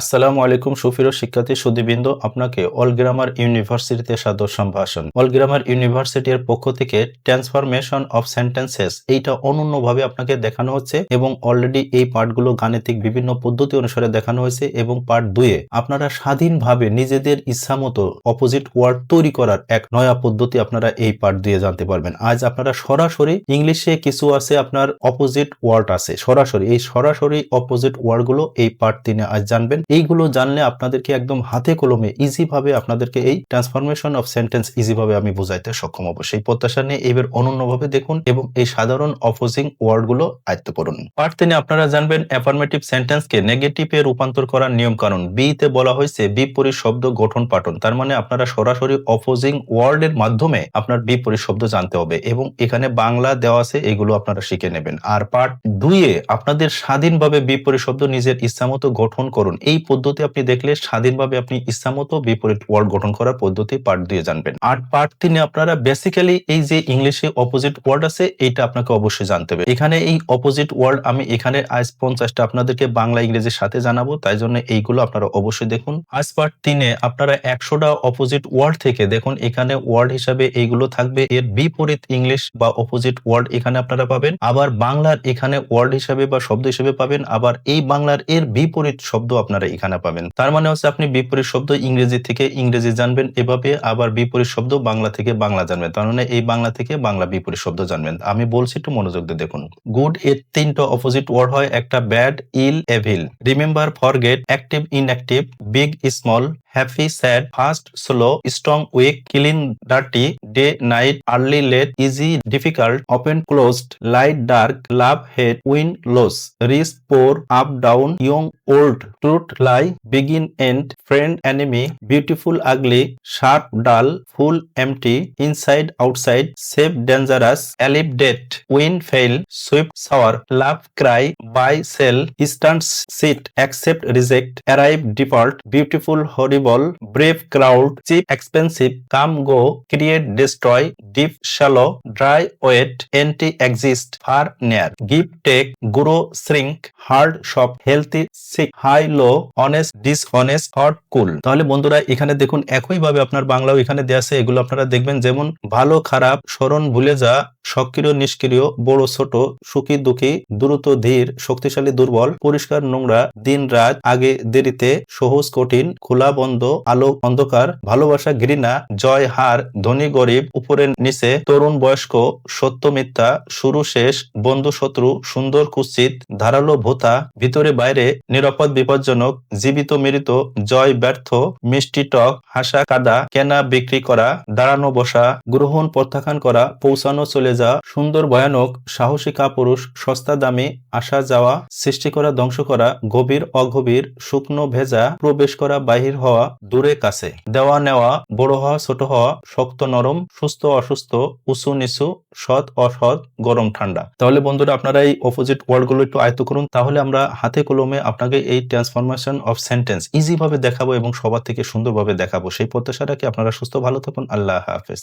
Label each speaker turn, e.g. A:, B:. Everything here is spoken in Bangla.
A: আসসালামু আলাইকুম সুফিরো শিক্ষার্থী সুদীবৃন্দ আপনাকে অল গ্রামার ইউনিভার্সিটিতে সাদর সম্ভাষণ। অল গ্রামার ইউনিভার্সিটির পক্ষ থেকে ট্রান্সফরমেশন অফ সেন্টেন্সেস, এইটা অনন্যভাবে আপনাকে দেখানো হচ্ছে এবং অলরেডি এই পার্টগুলো গাণিতিক বিভিন্ন পদ্ধতি অনুসারে দেখানো হয়েছে এবং পার্ট দুয়ে আপনারা স্বাধীনভাবে নিজেদের ইচ্ছামতো অপোজিট ওয়ার্ড তৈরি করার এক নয়া পদ্ধতি আপনারা এই পার্ট দিয়ে জানতে পারবেন। আজ আপনারা সরাসরি ইংলিশে কিছু আছে, আপনার অপোজিট ওয়ার্ড আছে। সরাসরি, এই সরাসরি অপোজিট ওয়ার্ডগুলো এই পার্ট তিনে আজ জানবেন। এইগুলো জানলে আপনাদেরকে একদম হাতে কলমে ইজি ভাবে আপনাদেরকে এই ট্রান্সফরমেশন অফ সেন্টেন্স ইজি ভাবে আমি বুঝাইতে সক্ষম হব। সেই প্রত্যাশা নিয়ে এবার অনন্যভাবে দেখুন এবং এই সাধারণ অপোজিং ওয়ার্ডগুলো আয়ত্ত করুন। পার্ট তিনে আপনারা জানবেন অ্যাফার্মেটিভ সেন্টেন্স কে নেগেটিভে রূপান্তর করার নিয়ম কানুন বি তে বলা হয়েছে বিপরীত শব্দ গঠন পাঠন। তার মানে আপনারা সরাসরি অপোজিং ওয়ার্ড এর মাধ্যমে আপনার বিপরীত শব্দ জানতে হবে এবং এখানে বাংলা দেওয়া আছে, এগুলো আপনারা শিখে নেবেন। আর পার্ট দুইয়ে আপনাদের স্বাধীনভাবে বিপরীত শব্দ নিজের ইচ্ছামতো গঠন করুন। এই পদ্ধতি আপনি দেখলে স্বাধীনভাবে আপনি ইচ্ছামতো বিপরীত ওয়ার্ড গঠন করার পদ্ধতি পার্ট দিয়ে জানবেন। আর পার্ট তিনে আপনারা বেসিক্যালি এই যে ইংলিশে অপোজিট ওয়ার্ড আছে, এইটা আপনাকে অবশ্যই জানতে হবে। এখানে এই অপোজিট ওয়ার্ড আমি এখানে আজ পঞ্চাশটা আপনাদেরকে বাংলা ইংরেজির সাথে জানাব, তাই জন্য এইগুলো আপনারা অবশ্যই দেখুন। আজ পার্ট তিনে আপনারা একশোটা অপোজিট ওয়ার্ড থেকে দেখুন, এখানে ওয়ার্ড হিসাবে এইগুলো থাকবে। এর বিপরীত ইংলিশ বা অপোজিট ওয়ার্ড এখানে আপনারা পাবেন। আবার বাংলার এখানে ওয়ার্ড হিসাবে বা শব্দ হিসেবে পাবেন। আবার এই বাংলার এর বিপরীত শব্দ আপনারা এখানে পাবেন। তার মানে হচ্ছে আপনি বিপরীত শব্দ ইংরেজি থেকে ইংরেজি জানবেন, এভাবে আবার বিপরীত শব্দ বাংলা থেকে বাংলা জানবেন। তার মানে এই বাংলা থেকে বাংলা বিপরীত শব্দ জানবেন। আমি বলছি একটু মনোযোগ দিয়ে দেখুন। গুড এর তিনটা অপোজিট ওয়ার্ড হয়, একটা bad ill evil remember forget active inactive big small happy sad fast slow strong weak clean dirty day night early late easy difficult open closed light dark love hate win loss rich poor up down young old truth lie begin end friend enemy beautiful ugly sharp dull full empty inside outside safe dangerous alive dead win fail sweet sour love cry buy sell stand sit accept reject arrive default beautiful horrible brave crowd cheap expensive, come go, create, destroy, deep, shallow, dry, wet, enter exit, far, near, give, take, grow shrink hard, soft, healthy, sick, high, low, honest, dishonest, hot, cool. তাহলে বন্ধুরা, এখানে দেখুন, একইভাবে আপনার বাংলাও এখানে দেওয়া আছে। এগুলো আপনারা দেখবেন, যেমন, ভালো, খারাপ, স্মরণ ভুলে যা সক্রিয়, নিষ্ক্রিয়, বড়, ছোট, সুখী, দুঃখী, দ্রুত, ধীর, শক্তিশালী, দুর্বল, পরিষ্কার, নোংরা, দিন, রাত, আগে, দেরিতে, সহজ, কঠিন, খোলা, বন্ধ, আলো, অন্ধকার, ভালোবাসা, ঘৃণা, জয়, হার, ধনী, গরিব উপরে নিচে, তরুণ, বয়স্ক, সত্য, মিথ্যা, শুরু, শেষ, বন্ধু, শত্রু, সুন্দর, কুৎসিত, ধারালো, ভোতা, ভিতরে, বাইরে, নিরাপদ, বিপজ্জনক, জীবিত, মৃত, জয়, ব্যর্থ, মিষ্টি টক, হাসা, কাদা, কেনা, বিক্রি করা, দাঁড়ানো, বসা, গ্রহণ, প্রত্যাখ্যান করা, পৌঁছানো, চলে যা সুন্দর, ভয়ানক, সাহসী কাপুরুষ, সস্তা দামে, আসা যাওয়া, সৃষ্টি করা, ধ্বংস করা, গভীর, অগভীর, শুকনো, ভেজা, প্রবেশ করা, বাহির হওয়া, দূরে, কাছে। দেওয়া, নেওয়া, বড় হওয়া, ছোট হওয়া, শক্ত, নরম, সুস্থ, অসুস্থ, উঁচু, নিচু, সৎ, অসৎ, গরম, ঠান্ডা। তাহলে বন্ধুরা, আপনারা এই অপোজিট ওয়ার্ডগুলো একটু আয়ত্ত করুন, তাহলে আমরা হাতে কলমে আপনাকে এই ট্রান্সফরমেশন অফ সেন্টেন্স ইজি ভাবে দেখাবো এবং সবার থেকে সুন্দরভাবে দেখাবো। সেই প্রত্যাশাটাকে আপনারা সুস্থ, ভালো থাকুন। আল্লাহ হাফেজ।